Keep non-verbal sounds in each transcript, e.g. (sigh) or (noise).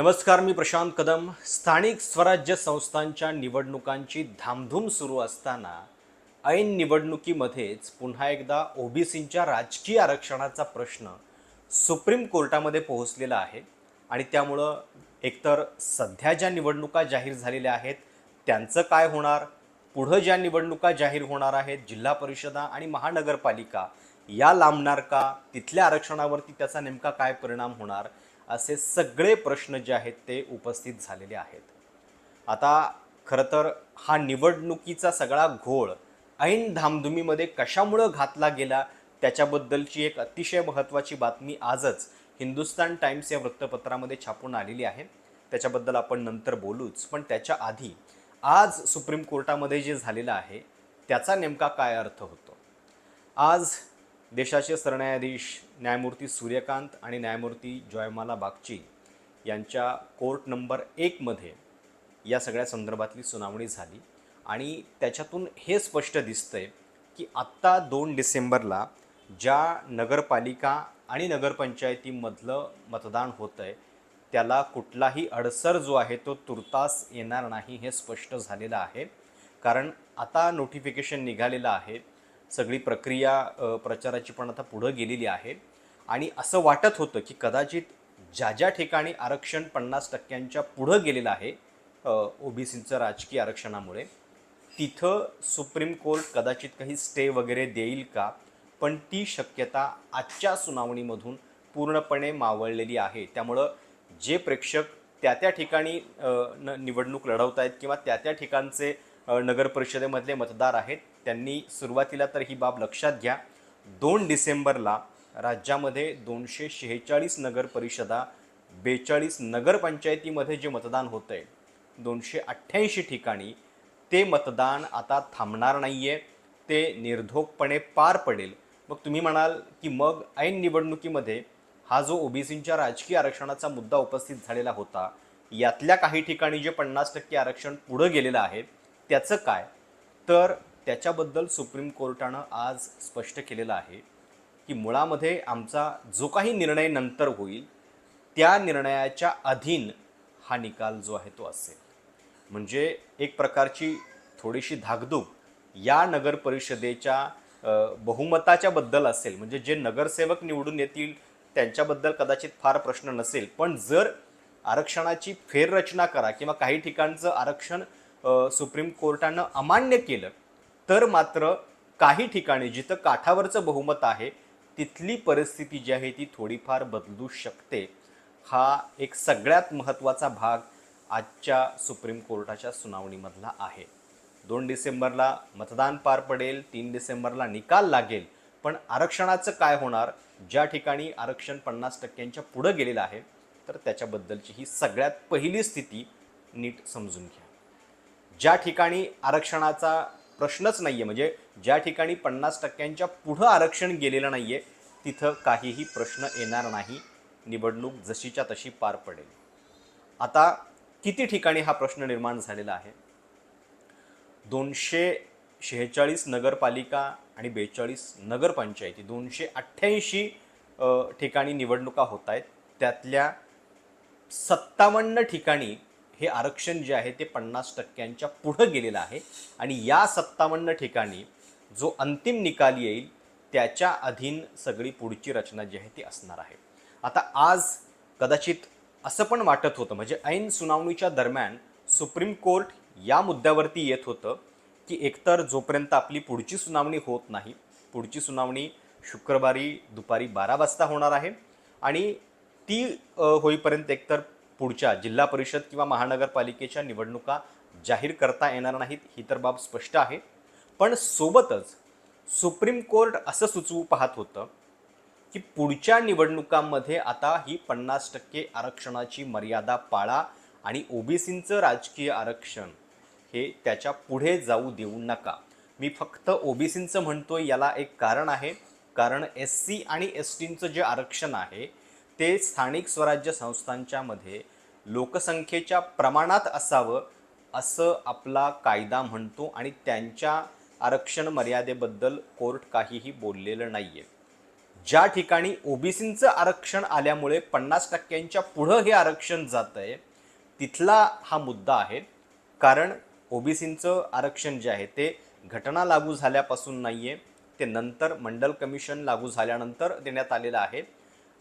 नमस्कार मी प्रशांत कदम. स्थानिक स्वराज्य संस्थांच्या निवडणुकांची धामधूम सुरू असताना ऐन निवडणुकीमध्येच पुन्हा एकदा ओबीसींच्या राजकीय आरक्षणाचा प्रश्न सुप्रीम कोर्टामध्ये पोहोचलेला आहे आणि त्यामुळं एकतर सध्या ज्या निवडणुका जाहीर झालेल्या आहेत त्यांचं काय होणार? पुढं ज्या निवडणुका जाहीर होणार आहेत जिल्हा परिषदा आणि महानगरपालिका या लांबणार का? तिथल्या आरक्षणावरती त्याचा नेमका काय परिणाम होणार? असे सगळे प्रश्न जे आहेत ते उपस्थित झालेले आहेत. आता खरं तर हा निवडणुकीचा सगळा घोळ ऐन धामधुमीमध्ये कशामुळं घातला गेला त्याच्याबद्दलची एक अतिशय महत्त्वाची बातमी आजच हिंदुस्तान टाइम्स या वृत्तपत्रामध्ये छापून आलेली आहे. त्याच्याबद्दल आपण नंतर बोलूच पण त्याच्या आधी आज सुप्रीम कोर्टामध्ये जे झालेलं आहे त्याचा नेमका काय अर्थ होतो? आज देशाचे सरन्यायाधीश न्यायमूर्ती सूर्यकांत आणि न्यायमूर्ती जयमाला बागची यांच्या कोर्ट नंबर एकमध्ये या सगळ्या संदर्भातली सुनावणी झाली. आणि त्याच्यातून हे स्पष्ट दिसतंय की आत्ता दोन डिसेंबरला ज्या नगरपालिका आणि नगरपंचायतीमधलं मतदान होतं आहे त्याला कुठलाही अडसर जो आहे तो तुर्तास येणार नाही हे स्पष्ट झालेलं आहे. कारण आता नोटिफिकेशन निघालेलं आहे सगळी प्रक्रिया प्रचाराची पण आता पुढं गेलेली आहे. आणि असं वाटत होतं की कदाचित ज्या ज्या ठिकाणी आरक्षण पन्नास टक्क्यांच्या पुढं गेलेलं आहे ओबीसीचं राजकीय आरक्षणामुळे तिथं सुप्रीम कोर्ट कदाचित काही स्टे वगैरे देईल का? पण ती शक्यता आजच्या सुनावणीमधून पूर्णपणे मावळलेली आहे. त्यामुळं जे प्रेक्षक त्या त्या ठिकाणी न निवडणूक लढवत आहेत किंवा त्या त्या ठिकाणचे नगरपरिषदेमधले नगर परिषदेमधले मतदार आहेत त्यांनी सुरुवातीला तर ही बाब लक्षात घ्या. दोन डिसेंबरला राज्यामध्ये दोनशे शेहेचाळीस नगर परिषदा बेचाळीस नगरपंचायतीमध्ये जे मतदान होतं आहे दोनशे अठ्ठ्याऐंशी ठिकाणी ते मतदान आता थांबणार नाही आहे ते निर्धोकपणे पार पडेल. मग तुम्ही म्हणाल की मग ऐन निवडणुकीमध्ये हा जो ओबीसींच्या राजकीय आरक्षणाचा मुद्दा उपस्थित झालेला होता यातल्या काही ठिकाणी जे पन्नास टक्के आरक्षण पुढं गेलेलं आहे त्याचं काय? तर त्याच्याबद्दल सुप्रीम कोर्टानं आज स्पष्ट केलेलं आहे की मुळामध्ये आमचा जो काही निर्णय नंतर होईल त्या निर्णयाच्या अधीन हा निकाल जो आहे तो असेल. म्हणजे एक प्रकारची थोडीशी धाकधूक या नगर परिषदेच्या बहुमताच्या बद्दल असेल. म्हणजे जे नगरसेवक निवडून येतील त्यांच्याबद्दल कदाचित फार प्रश्न नसेल. पण जर आरक्षणाची फेररचना करा किंवा काही ठिकाणचं आरक्षण सुप्रीम कोर्टानं अमान्य केलं तर मात्र काही ठिकाणी जिथं काठावरचं बहुमत आहे तिथली परिस्थिती जी आहे ती थोडीफार बदलू शकते. हा एक सगळ्यात महत्त्वाचा भाग आजच्या सुप्रीम कोर्टाच्या सुनावणीमधला आहे. दोन डिसेंबरला मतदान पार पडेल तीन डिसेंबरला निकाल लागेल. पण आरक्षणाचं काय होणार? ज्या ठिकाणी आरक्षण पन्नास टक्क्यांच्या पुढं गेलेलं आहे तर त्याच्याबद्दलची ही सगळ्यात पहिली स्थिती नीट समजून घ्या. ज्या ठिकाणी आरक्षणाचा प्रश्नच नाही आहे म्हणजे ज्या ठिकाणी पन्नास टक्क्यांच्या पुढं आरक्षण गेलेलं नाही आहे तिथं काहीही प्रश्न येणार नाही. निवडणूक जशीच्या तशी पार पडेल. आता किती ठिकाणी हा प्रश्न निर्माण झालेला आहे? दोनशे शेहेचाळीस नगरपालिका आणि बेचाळीस नगरपंचायती दोनशे अठ्ठ्याऐंशी ठिकाणी निवडणुका होत आहेत. त्यातल्या सत्तावन्न ठिकाणी हे आरक्षण जे आहे ते पन्नास टक्क्यांच्या पुढं गेलेलं आहे. आणि या सत्तावन्न ठिकाणी जो अंतिम निकाल येईल त्याच्या अधीन सगळी पुढची रचना जी आहे ती असणार आहे. आता आज कदाचित असं पण वाटत होतं म्हणजे ऐन सुनावणीच्या दरम्यान सुप्रीम कोर्ट या मुद्द्यावरती येत होतं की एकतर जोपर्यंत आपली पुढची सुनावणी होत नाही पुढची सुनावणी शुक्रवारी दुपारी बारा वाजता होणार आहे. आणि ती होईपर्यंत एकतर पुढच्या जिल्हा परिषद किंवा महानगरपालिकेच्या निवडणुका जाहीर करता येणार नाहीत ही तर बाब स्पष्ट आहे. पण सोबतच सुप्रीम कोर्ट असं सुचवू पाहत होतं की पुढच्या निवडणुकांमध्ये आता ही पन्नास टक्के आरक्षणाची मर्यादा पाळा आणि ओबीसींचं राजकीय आरक्षण हे त्याच्या पुढे जाऊ देऊ नका. मी फक्त ओबीसींचं म्हणतोय याला एक कारण आहे. कारण एस सी आणि एस टींचं जे आरक्षण आहे ते स्थानिक स्वराज्य संस्थांच्यामध्ये लोकसंख्येच्या प्रमाणात असावं असं आपला कायदा म्हणतो आणि त्यांच्या आरक्षण मर्यादेबद्दल कोर्ट काहीही बोललेलं नाही आहे ज्या ठिकाणी ओबीसींचं आरक्षण आल्यामुळे पन्नास टक्क्यांच्या पुढं हे आरक्षण जात आहे तिथला हा मुद्दा आहे. कारण ओबीसींचं आरक्षण जे आहे ते घटना लागू झाल्यापासून नाही आहे ते नंतर मंडल कमिशन लागू झाल्यानंतर देण्यात आलेलं आहे.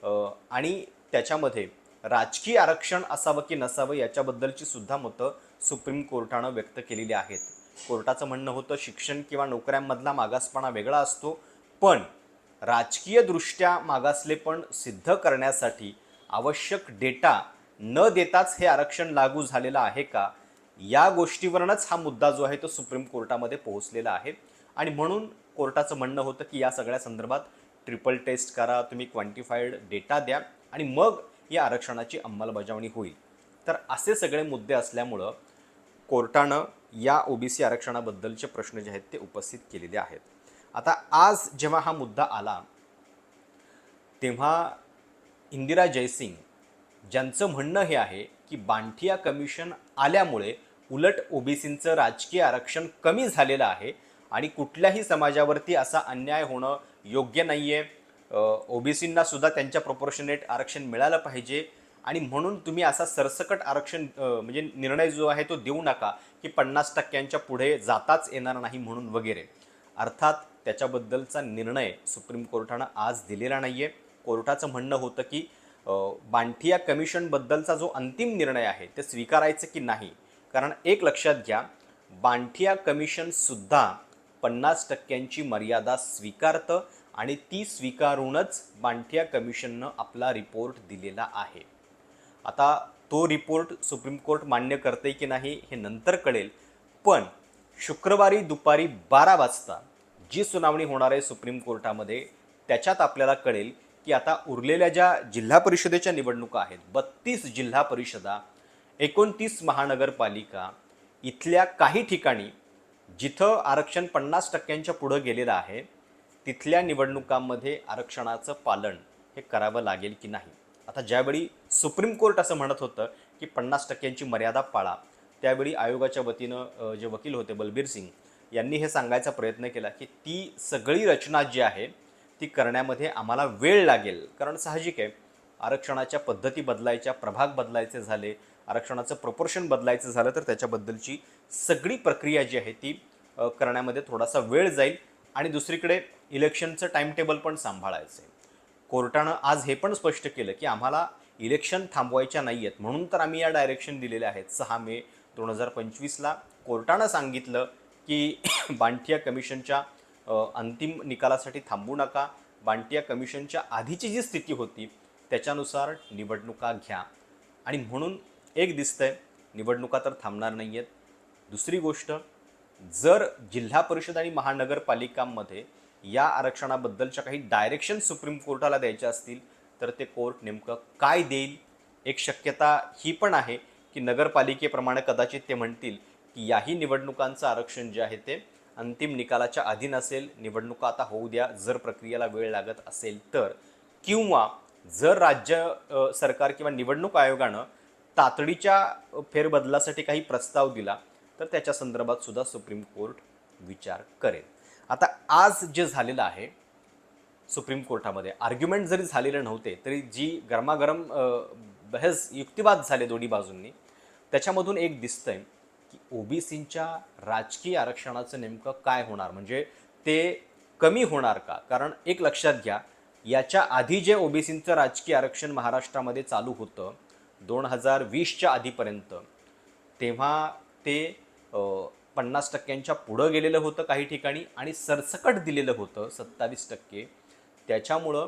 आणि त्याच्यामध्ये राजकीय आरक्षण असावं की नसावं याच्याबद्दलची सुद्धा मतं सुप्रीम कोर्टानं व्यक्त केलेली आहेत. कोर्टाचं म्हणणं होतं शिक्षण किंवा नोकऱ्यांमधला मागासपणा वेगळा असतो पण राजकीयदृष्ट्या मागासलेपण सिद्ध करण्यासाठी आवश्यक डेटा न देताच हे आरक्षण लागू झालेलं आहे का? या गोष्टीवरूनच हा मुद्दा जो आहे तो सुप्रीम कोर्टामध्ये पोहोचलेला आहे. आणि म्हणून कोर्टाचं म्हणणं होतं की या सगळ्या संदर्भात ट्रिपल टेस्ट करा तुम्ही क्वांटिफाईड डेटा द्या आणि मग या आरक्षणाची अंमलबजावणी होईल. तर असे सगळे मुद्दे असल्यामुळं कोर्टानं या ओबीसी आरक्षणाबद्दलचे प्रश्न जे आहेत ते उपस्थित केलेले आहेत. आता आज जेव्हा हा मुद्दा आला तेव्हा इंदिरा जयसिंग ज्यांचं म्हणणं हे आहे की बांठिया कमिशन आल्यामुळे उलट ओबीसींचं राजकीय आरक्षण कमी झालेलं आहे आणि कुठल्याही समाजावरती असा अन्याय होणं योग्य नाही आहे ओबीसींना सुद्धा त्यांच्या प्रपोर्शनेट आरक्षण मिळालं पाहिजे. आणि म्हणून तुम्ही असा सरसकट आरक्षण म्हणजे निर्णय जो आहे तो देऊ नका की पन्नास टक्क्यांच्या पुढे जाताच येणार नाही म्हणून वगैरे. अर्थात त्याच्याबद्दलचा निर्णय सुप्रीम कोर्टानं आज दिलेला नाही आहे कोर्टाचं म्हणणं होतं की बांठिया कमिशनबद्दलचा जो अंतिम निर्णय आहे ते स्वीकारायचं की नाही? कारण एक लक्षात घ्या बांठिया कमिशनसुद्धा पन्नास टक्क्यांची मर्यादा स्वीकारतं आणि ती स्वीकारूनच बांठिया कमिशननं आपला रिपोर्ट दिलेला आहे. आता तो रिपोर्ट सुप्रीम कोर्ट मान्य करते की नाही हे नंतर कळेल पण शुक्रवारी दुपारी बारा वाजता जी सुनावणी होणार आहे सुप्रीम कोर्टामध्ये त्याच्यात आपल्याला कळेल की आता उरलेल्या ज्या जिल्हा परिषदेच्या निवडणुका आहेत बत्तीस जिल्हा परिषदा एकोणतीस महानगरपालिका इथल्या काही ठिकाणी जिथं आरक्षण पन्नास टक्क्यांच्या पुढं गेलेलं आहे तिथल्या निवडणुकांमध्ये आरक्षणाचं पालन हे करावं लागेल की नाही? आता ज्यावेळी सुप्रीम कोर्ट असं म्हणत होतं की पन्नास टक्क्यांची मर्यादा पाळा त्यावेळी आयोगाच्या वतीनं जे वकील होते बलबीर सिंग यांनी हे सांगायचा प्रयत्न केला की ती सगळी रचना जी आहे ती करण्यामध्ये आम्हाला वेळ लागेल. कारण साहजिक आहे आरक्षणाच्या पद्धती बदलायच्या प्रभाग बदलायचे झाले आरक्षणाचं प्रपोर्शन बदलायचं झालं तर त्याच्याबद्दलची सगळी प्रक्रिया जी आहे ती करण्यामध्ये थोडासा वेळ जाईल. आणि दुसरीकडे इलेक्शनचं टाईमटेबल पण सांभाळायचं आहे कोर्टानं आज हे पण स्पष्ट केलं की आम्हाला इलेक्शन थांबवायच्या नाही आहेत म्हणून तर आम्ही या डायरेक्शन दिलेल्या आहेत. सहा मे दोन हजार पंचवीसला कोर्टानं सांगितलं की (coughs) बांटिया कमिशनच्या अंतिम निकालासाठी थांबू नका. बांटिया कमिशनच्या आधीची जी स्थिती होती त्याच्यानुसार निवडणुका घ्या. आणि म्हणून एक दिसतंय निवडणुका तर थांबणार नाही आहेत दुसरी गोष्ट जर जिल्हा परिषद आणि महानगरपालिकांमध्ये या आरक्षणाबद्दलच्या काही डायरेक्शन सुप्रीम कोर्टाला द्यायच्या असतील तर ते कोर्ट नेमकं काय देईल? एक शक्यता ही पण आहे की नगरपालिकेप्रमाणे कदाचित ते म्हणतील की याही निवडणुकांचं आरक्षण जे आहे ते अंतिम निकालाच्या अधीन असेल निवडणुका आता होऊ द्या जर प्रक्रियेला वेळ लागत असेल तर. किंवा जर राज्य सरकार किंवा निवडणूक आयोगानं तातडीच्या फेरबदलासाठी काही प्रस्ताव दिला तर त्याच्या संदर्भात सुद्धा सुप्रीम कोर्ट विचार करेल. आता आज जे झालेलं आहे सुप्रीम कोर्टामध्ये आर्ग्युमेंट जरी झालेले नव्हते तरी जी गरमागरम बहस युक्तिवाद झाले दोन्ही बाजूंनी त्याच्यामधून एक दिसतंय की ओबीसींच्या राजकीय आरक्षणाचं नेमकं काय होणार? म्हणजे ते कमी होणार का? कारण एक लक्षात घ्या याच्या आधी जे ओबीसींचं राजकीय आरक्षण महाराष्ट्रामध्ये चालू होतं दोन हजार वीसच्या आधीपर्यंत तेव्हा ते पन्नास टक्क्यांच्या पुढं गेलेलं होतं काही ठिकाणी आणि सरसकट दिलेलं होतं सत्तावीस टक्के. त्याच्यामुळं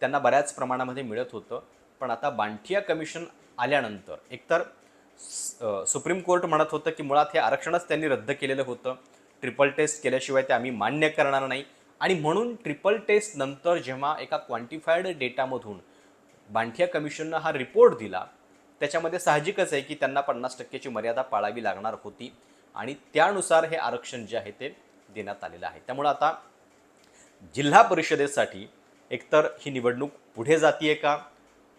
त्यांना बऱ्याच प्रमाणामध्ये मिळत होतं. पण आता बांठिया कमिशन आल्यानंतर एकतर सुप्रीम कोर्ट म्हणत होतं की मुळात हे आरक्षणच त्यांनी रद्द केलेलं होतं. ट्रिपल टेस्ट केल्याशिवाय ते आम्ही मान्य करणार नाही. आणि म्हणून ट्रिपल टेस्ट नंतर जेव्हा एका क्वांटिफाईड डेटामधून बांठिया कमिशननं हा रिपोर्ट दिला. त्याच्यामध्ये साहजिकच आहे की त्यांना पन्नास टक्क्याची मर्यादा पाळावी लागणार होती आणि त्यानुसार हे आरक्षण जे आहे ते देण्यात आलेलं आहे. त्यामुळं आता जिल्हा परिषदेसाठी एकतर ही निवडणूक पुढे जातीये का?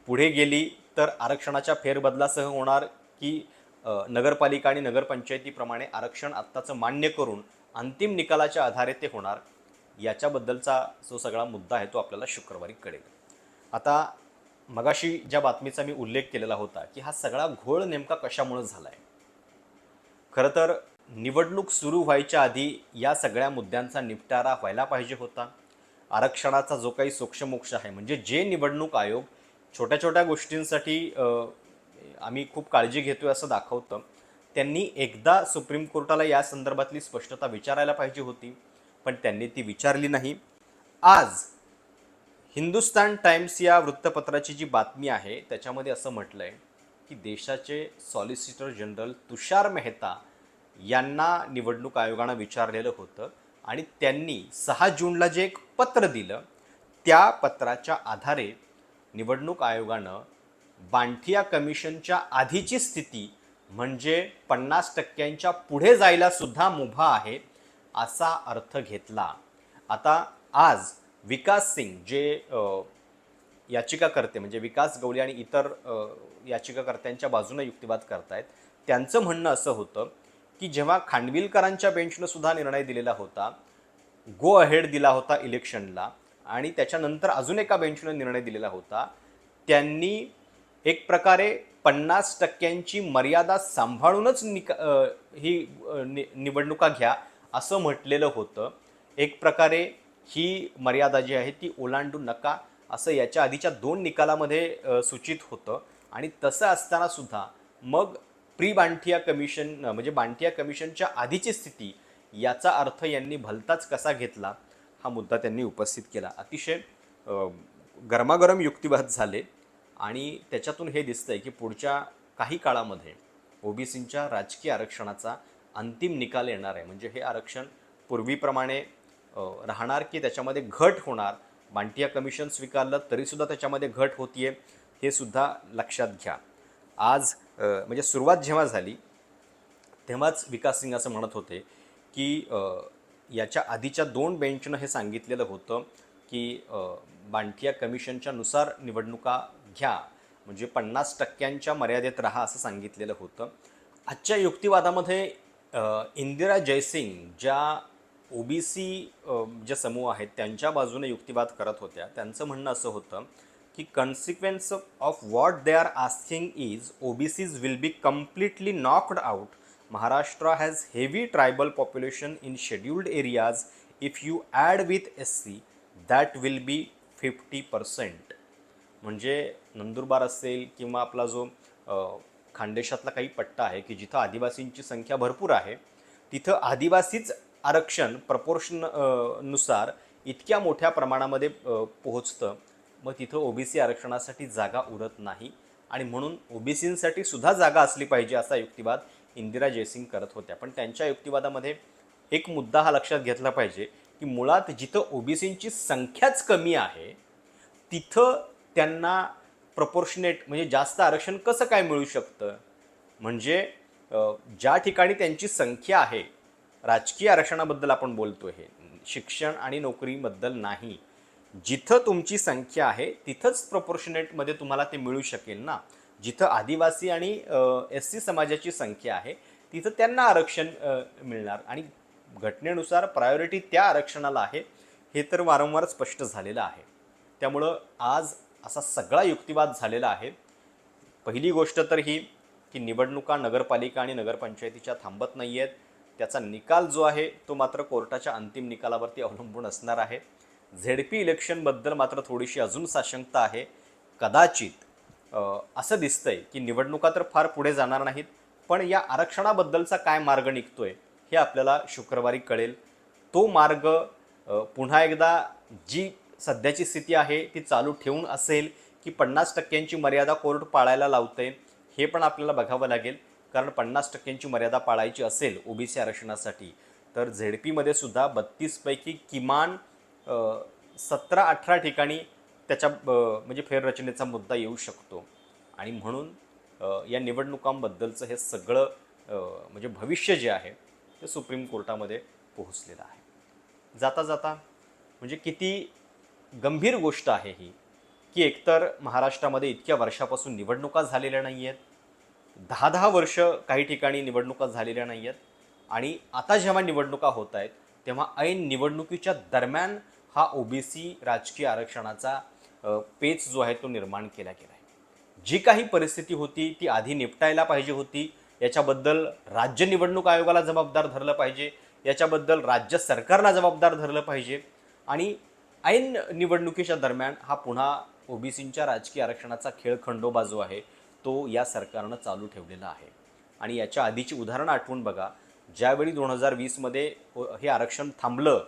पुढे गेली तर आरक्षणाच्या फेरबदलासह होणार की नगरपालिका आणि नगरपंचायतीप्रमाणे आरक्षण आत्ताचं मान्य करून अंतिम निकालाच्या आधारे ते होणार? याच्याबद्दलचा जो सगळा मुद्दा आहे तो आपल्याला शुक्रवारी कळेल. आता मगाशी ज्या बातमीचा मी उल्लेख केलेला होता की हा सगळा घोळ नेमका कशामुळे झाला आहे खरं तर निवडणूक सुरू व्हायच्या आधी या सगळ्या मुद्द्यांचा निपटारा व्हायला पाहिजे होता. आरक्षणाचा जो काही सोक्षमोक्ष आहे म्हणजे जे निवडणूक आयोग छोट्या छोट्या गोष्टींसाठी आम्ही खूप काळजी घेतोय असं दाखवतं. त्यांनी एकदा सुप्रीम कोर्टाला या संदर्भातली स्पष्टता विचारायला पाहिजे होती पण त्यांनी ती विचारली नाही. आज हिंदुस्तान टाइम्स या वृत्तपत्राची जी बातमी आहे त्याच्यामध्ये असं म्हटलं आहे की देशाचे सॉलिसिटर जनरल तुषार मेहता यांना निवडणूक आयोगानं विचारलेलं होतं आणि त्यांनी सहा जूनला जे एक पत्र दिलं त्या पत्राच्या आधारे निवडणूक आयोगानं बांठिया कमिशनच्या आधीची स्थिती म्हणजे पन्नास टक्क्यांच्या पुढे जायला सुद्धा मुभा आहे असा अर्थ घेतला. आता आज विकास सिंग जे याचिकाकर्ते म्हणजे विकास गवळी आणि इतर याचिकाकर्त्यांच्या बाजूने युक्तिवाद करतायत त्यांचं म्हणणं असं होतं की जेव्हा खांडविलकरांच्या बेंचनं सुद्धा निर्णय दिलेला होता गो अहेड दिला होता इलेक्शनला आणि त्याच्यानंतर अजून एका बेंचनं निर्णय दिलेला होता त्यांनी एक प्रकारे पन्नास टक्क्यांची मर्यादा सांभाळूनच निका ही नि निवडणुका घ्या असं म्हटलेलं होतं. एक प्रकारे ही मर्यादा जी आहे ती ओलांडू नका असं याच्या आधीच्या दोन निकालामध्ये सूचित होतं. आणि तसं असताना सुद्धा मग प्री बांठिया कमिशन म्हणजे बांठिया कमिशनच्या आधीची स्थिती याचा अर्थ यांनी भलताच कसा घेतला हा मुद्दा त्यांनी उपस्थित केला. अतिशय गरमागरम युक्तिवाद झाले. आणि त्याच्यातून हे दिसतंय की पुढच्या काही काळामध्ये ओबीसींच्या राजकीय आरक्षणाचा अंतिम निकाल येणार आहे. म्हणजे हे आरक्षण पूर्वीप्रमाणे राहणार की त्याच्यामध्ये घट होणार? मांटिया कमिशन स्वीकारलं तरीसुद्धा त्याच्यामध्ये घट होतीये हे सुद्धा लक्षात घ्या. आज म्हणजे सुरुवात जेव्हा झाली तेव्हाच विकास सिंग असं म्हणत होते की याच्या आधीच्या दोन बेंचनं हे सांगितलेलं होतं की बांटिया कमिशनच्या नुसार निवडणुका घ्या. म्हणजे पन्नास टक्क्यांच्या मर्यादेत राहा असं सांगितलेलं होतं. आजच्या युक्तिवादामध्ये इंदिरा जयसिंग ज्या ओबीसी जे समूह आहेत त्यांच्या बाजूने युक्तिवाद करत होत्या. त्यांचं म्हणणं असं होतं की consequence of what they are asking is OBCs will be completely knocked out Maharashtra has heavy tribal population in scheduled areas if you add with S C that will be fifty percent म्हणजे नंदुरबार असेल किंवा आपला जो खानदेशातला काही पट्टा आहे की जिथं आदिवासींची संख्या भरपूर आहे तिथं आदिवासीच आरक्षण प्रपोर्शननुसार इतक्या मोठ्या प्रमाणामध्ये पोहोचतं. मग तिथं ओबीसी आरक्षणासाठी जागा उरत नाही. आणि म्हणून ओबीसींसाठी सुद्धा जागा असली पाहिजे असा युक्तिवाद इंदिरा जयसिंग करत होत्या. पण त्यांच्या युक्तिवादामध्ये एक मुद्दा हा लक्षात घेतला पाहिजे की मुळात जिथं ओबीसींची संख्याच कमी आहे तिथं त्यांना प्रपोर्शनेट म्हणजे जास्त आरक्षण कसं काय मिळू शकतं? म्हणजे ज्या ठिकाणी त्यांची संख्या आहे राजकीय आरक्षणाबद्दल आपण बोलतो हे. शिक्षण आणि नोकरीबद्दल नाही. जिथं तुमची संख्या आहे तिथंच प्रपोर्शनेटमध्ये तुम्हाला ते मिळू शकेल ना. जिथं आदिवासी आणि एस सी समाजाची संख्या आहे तिथं त्यांना आरक्षण मिळणार. आणि घटनेनुसार प्रायोरिटी त्या आरक्षणाला आहे हे तर वारंवार स्पष्ट झालेलं आहे. त्यामुळं आज असा सगळा युक्तिवाद झालेला आहे. पहिली गोष्ट तर ही की निवडणुका नगरपालिका आणि नगरपंचायतीच्या थांबत नाही आहेत त्याचा निकाल जो आहे तो मात्र कोर्टाच्या अंतिम निकालावरती अवलंबून असणार आहे. झेड पी इलेक्शनबद्दल मात्र थोडीशी अजून साशंकता आहे. कदाचित असं दिसतंय की निवडणुका तर फार पुढे जाणार नाहीत पण या आरक्षणाबद्दलचा काय मार्ग निघतोय हे आपल्याला शुक्रवारी कळेल. तो मार्ग पुन्हा एकदा जी सध्याची स्थिती आहे ती चालू ठेवून असेल की पन्नास टक्क्यांची मर्यादा कोर्ट पाळायला लावते हे पण आपल्याला बघावं लागेल. कारण पन्नास टक्क्यांची मर्यादा पाळायची असेल ओबीसी आरक्षणासाठी तर झेड पीमध्ये सुद्धा बत्तीसपैकी किमान सतरा अठरा ठिकाणी त्याच्या म्हणजे फेररचनेचा मुद्दा येऊ शकतो. आणि म्हणून या निवडणुकांबद्दलचं हे सगळं म्हणजे भविष्य जे आहे ते सुप्रीम कोर्टामध्ये पोहोचलेलं आहे. जाता जाता म्हणजे किती गंभीर गोष्ट आहे ही की एकतर महाराष्ट्रामध्ये इतक्या वर्षापासून निवडणुका झालेल्या नाही आहेत दहा दहा वर्ष काही ठिकाणी निवडणुका झालेल्या नाही आहेत आणि आता जेव्हा निवडणुका होत आहेत तेव्हा ऐन निवडणुकीच्या दरम्यान हा ओबीसी राजकीय आरक्षणाचा पेच जो आहे तो निर्माण केला गेला आहे. जी काही परिस्थिती होती ती आधी निपटायला पाहिजे होती. याच्याबद्दल राज्य निवडणूक आयोगाला जबाबदार धरलं पाहिजे. याच्याबद्दल राज्य सरकारला जबाबदार धरलं पाहिजे. आणि ऐन निवडणुकीच्या दरम्यान हा पुन्हा ओबीसींच्या राजकीय आरक्षणाचा खेळ खंडोबा जो आहे तो या सरकारनं चालू ठेवलेला आहे. आणि याच्या आधीची उदाहरणं आठवून बघा. ज्यावेळी दोन हजार वीसमध्ये हो, हे आरक्षण थांबलं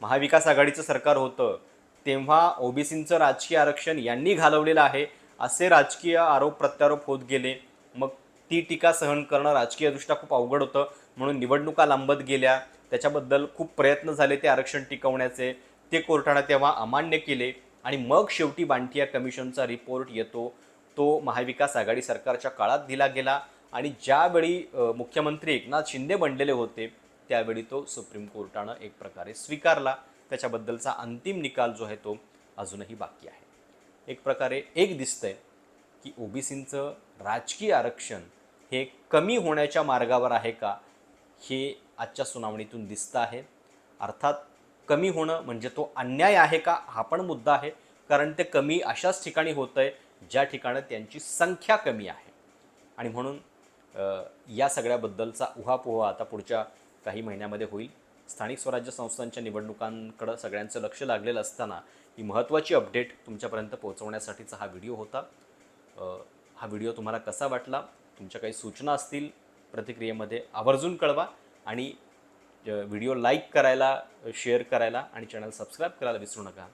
महाविकास आघाडीचं सरकार होतं तेव्हा ओबीसींचं राजकीय आरक्षण यांनी घालवलेलं आहे. असे राजकीय आरोप प्रत्यारोप होत गेले. मग ती टीका सहन करणं राजकीयदृष्ट्या खूप अवघड होतं. म्हणून निवडणुका लांबत गेल्या. त्याच्याबद्दल खूप प्रयत्न झाले ते आरक्षण टिकवण्याचे. ते कोर्टानं तेव्हा अमान्य केले. आणि मग शेवटी बांटिया कमिशनचा रिपोर्ट येतो. तो महाविकास आघाडी सरकारच्या काळात दिला गेला आणि ज्यावेळी मुख्यमंत्री एकनाथ शिंदे बनलेले होते त्यावेळी तो सुप्रीम कोर्टानं एक प्रकारे स्वीकारला. त्याच्याबद्दलचा अंतिम निकाल जो आहे तो अजूनही बाकी आहे. एक प्रकारे एक दिसतंय की ओबीसींचं राजकीय आरक्षण हे कमी होण्याच्या मार्गावर आहे का हे आजच्या सुनावणीतून दिसतं आहे. अर्थात कमी होणं म्हणजे तो अन्याय आहे का हा पण मुद्दा आहे. कारण ते कमी अशाच ठिकाणी होतं आहे ज्या ठिकाणं त्यांची संख्या कमी आहे. आणि म्हणून या सगळ्याबद्दलचा उहापोह आता पुढच्या काही महिन्यामध्ये होईल. स्थानिक स्वराज्य संस्थांच्या निवडणुकांकडं सगळ्यांचं लक्ष लागलेलं असताना ही महत्त्वाची अपडेट तुमच्यापर्यंत पोहोचवण्यासाठीचा हा व्हिडिओ होता. हा व्हिडिओ तुम्हाला कसा वाटला? तुमच्या काही सूचना असतील? प्रतिक्रियेमध्ये आवर्जून कळवा. आणि व्हिडिओ लाईक करायला शेअर करायला आणि चॅनल सबस्क्राईब करायला विसरू नका.